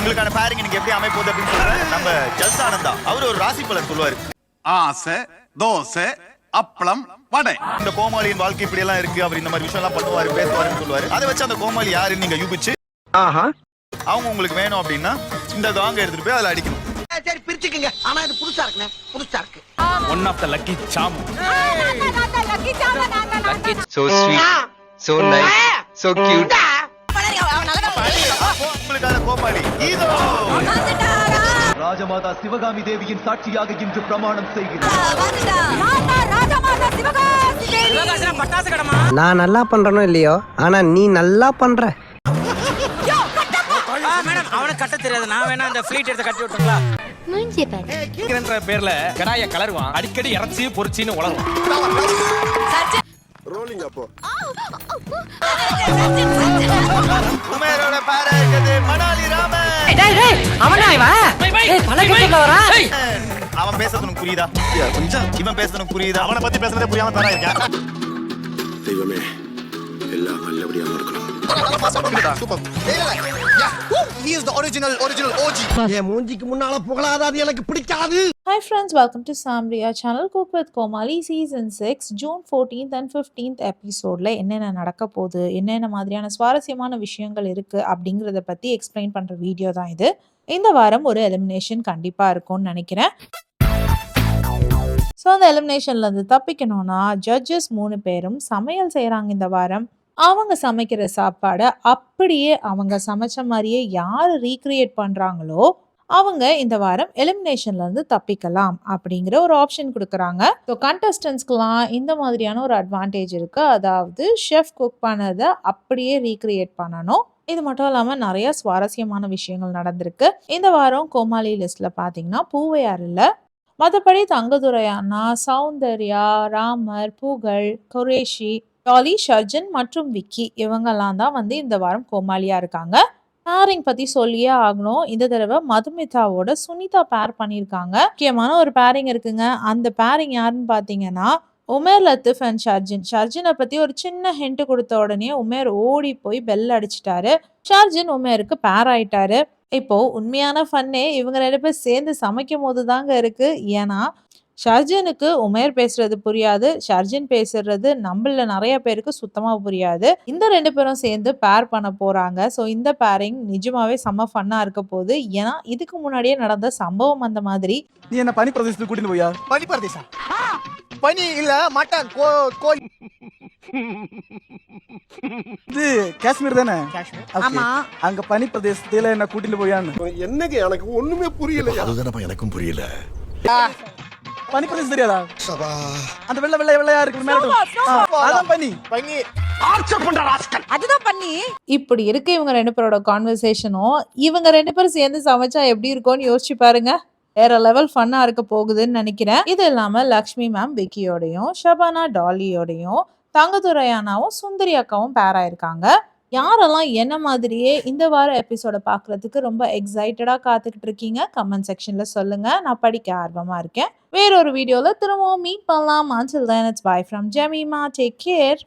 உங்களுக்கான பேரிங் இன்னைக்கு எப்படி அமைப்போகுது அப்படின்னு சொல்றேன். நம்ம ஜல்சா ஆனந்தா அவர் ஒரு ராசி பலன் சொல்லுவாரு. ஆசை தோசை அப்பளம் வடை. இந்த கோமாளியின் வாழ்க்கை இப்படி எல்லாம் இருக்கு. அவர் இந்த மாதிரி விஷயம் எல்லாம் பண்ணுவாரு பேசுவாருன்னு சொல்லுவாரு. அதை வச்சு அந்த கோமாளி யாருன்னு நீங்க யூபிச்சு அவங்க உங்களுக்கு வேணும் அப்படின்னா இந்த தாங்க எடுத்துட்டு போய் அதுல அடிக்கணும். சரி பிரிச்சுக்குங்க. ஆனா இது புதுசா இருக்குண்ணே. புதுசா இருக்கு. One of the lucky charm so sweet, so nice, so cute. அப்போ உங்களுக்கான கோமாளி. இதோ! ராஜமாதா சிவகாமி தேவியின் சாட்சியாக இன்று பிரமாணம் செய்கிறேன். நான் நல்லா பண்றனோ இல்லையோ? ஆனா நீ நல்லா பண்ற. மேடம் அவனுக்கு கட்ட தெரியாது. நான் வேணா அந்த ஃபிளீட் எடுத்து கட்டி விட்டுங்களா பேர்ல கடாய கலருவான். அடிக்கடி இறச்சி பொரிச்சின்னு உமேரோட பேரா இருக்குது. அவன் பேசுறது உனக்கு புரியுதா? கொஞ்சம். இவன் பேசுறது உனக்கு புரியுதா? அவனை பத்தி பேசுறதே புரியாம தரா இருக்கேன். தெய்வமே எல்லாம் நல்லபடியா நடக்கணும். என் மூஞ்சிக்கு முன்னால புகழாத அது எனக்கு பிடிக்காது. Hi friends welcome to Samriya channel cook with Komali season 6 June 14th and 15th எபிசோடில் என்னென்ன நடக்க போகுது என்னென்ன மாதிரியான சுவாரஸ்யமான விஷயங்கள் இருக்குது அப்படிங்கிறத பற்றி எக்ஸ்பிளைன் பண்ணுற வீடியோ தான் இது. இந்த வாரம் ஒரு எலிமினேஷன் கண்டிப்பாக இருக்கும்னு நினைக்கிறேன். ஸோ அந்த எலிமினேஷன்லேருந்து தப்பிக்கணும்னா ஜட்ஜஸ் மூணு பேரும் சமையல் செய்கிறாங்க இந்த வாரம். அவங்க சமைக்கிற சாப்பாடை அப்படியே அவங்க சமைச்ச மாதிரியே யார் ரீக்ரியேட் பண்ணுறாங்களோ அவங்க இந்த வாரம் எலிமினேஷன்ல இருந்து தப்பிக்கலாம் அப்படிங்கிற ஒரு ஆப்ஷன் கொடுக்குறாங்க. ஸோ கண்டஸ்டன்ஸ்க்குலாம் இந்த மாதிரியான ஒரு அட்வான்டேஜ் இருக்கு. அதாவது ஷெஃப் குக் பண்ணதை அப்படியே ரீக்ரியேட் பண்ணணும். இது மட்டும் இல்லாமல் நிறைய சுவாரஸ்யமான விஷயங்கள் நடந்திருக்கு. இந்த வாரம் கோமாளி லிஸ்ட்ல பார்த்தீங்கன்னா பூவையார் இல்லை மற்றபடி தங்கதுரை அண்ணா சௌந்தர்யா ராமர் புகழ் குரேஷி டாலி ஷர்ஜன் மற்றும் விக்கி இவங்கெல்லாம் தான் வந்து இந்த வாரம் கோமாளியா இருக்காங்க. பேரிங் பத்தி சொல்லியே ஆகணும். இந்த தடவை மதுமிதாவோட சுனிதா பேர் பண்ணியிருக்காங்க. முக்கியமான ஒரு பேரிங் இருக்குங்க. அந்த பேரிங் யாருன்னு பார்த்தீங்கன்னா உமேர் லத்திஃப் அண்ட் ஷர்ஜின். ஷர்ஜினை பத்தி ஒரு சின்ன ஹிண்ட் கொடுத்த உடனே உமேர் ஓடி போய் பெல் அடிச்சிட்டாரு. ஷர்ஜின் உமேருக்கு பேர் ஆயிட்டாரு. இப்போ உண்மையான ஃபன்னே இவங்க ரெண்டு பேர் சேர்ந்து சமைக்கும் போது தாங்க இருக்கு. ஏன்னா ஷர்ஜனுக்கு உமேர் பேசுறது புரியாது. ஷர்ஜின் பேசுறது நம்மள நிறைய பேருக்கு சுத்தமா புரியாது. இந்த ரெண்டு பேரும் சேர்ந்து பேர் பண்ண போறாங்க. ஸோ இந்த பேரிங் நிஜமாவே செம்ம ஃபன்னா இருக்க போகுது. ஏன்னா இதுக்கு முன்னாடியே நடந்த சம்பவம் அந்த மாதிரி. நீ என்ன பனி பிரதேசத்துக்கு கூட்டிட்டு போயா? பனி பரதேசா பனி இல்ல மட்டன் கோ கோழி. இது காஷ்மீர் தானே. ஆமா. அங்க பனி பிரதேசத்துல என்ன கூட்டிட்டு போயான்னு. என்னங்க எனக்கு ஒண்ணுமே புரியல அதுதானப்பா எனக்கும் புரியல. பனி பிரதேசம் தெரியாதா அந்த வெள்ளை வெள்ளை வெள்ளையா இருக்கு மேல அதான் பனி பனி இப்படி இருக்கு இவங்க ரெண்டு பேரோட கான்வர்சேஷனும் இவங்க ரெண்டு பேரும் சேர்ந்து சமைச்சா எப்படி இருக்கும்னு யோசிச்சு பாருங்க. வேற லெவல் ஃபன்னா இருக்க போகுதுன்னு நினைக்கிறேன். இது இல்லாம லக்ஷ்மி மேம் விக்கியோடையும் ஷபானா டாலியோடையும் தங்கதுரை அண்ணாவும் சுந்தரி அக்காவும் பேர் ஆயிருக்காங்க. யாரெல்லாம் என்ன மாதிரியே இந்த வார எபிசோட பார்க்கறதுக்கு ரொம்ப எக்ஸைட்டடாக காத்துக்கிட்டு இருக்கீங்க கமெண்ட் செக்ஷன்ல சொல்லுங்க. நான் படிக்க ஆர்வமா இருக்கேன். வேறொரு வீடியோல திரும்பவும் மீட் பண்ணலாம். Until then it's bye from Jemima take care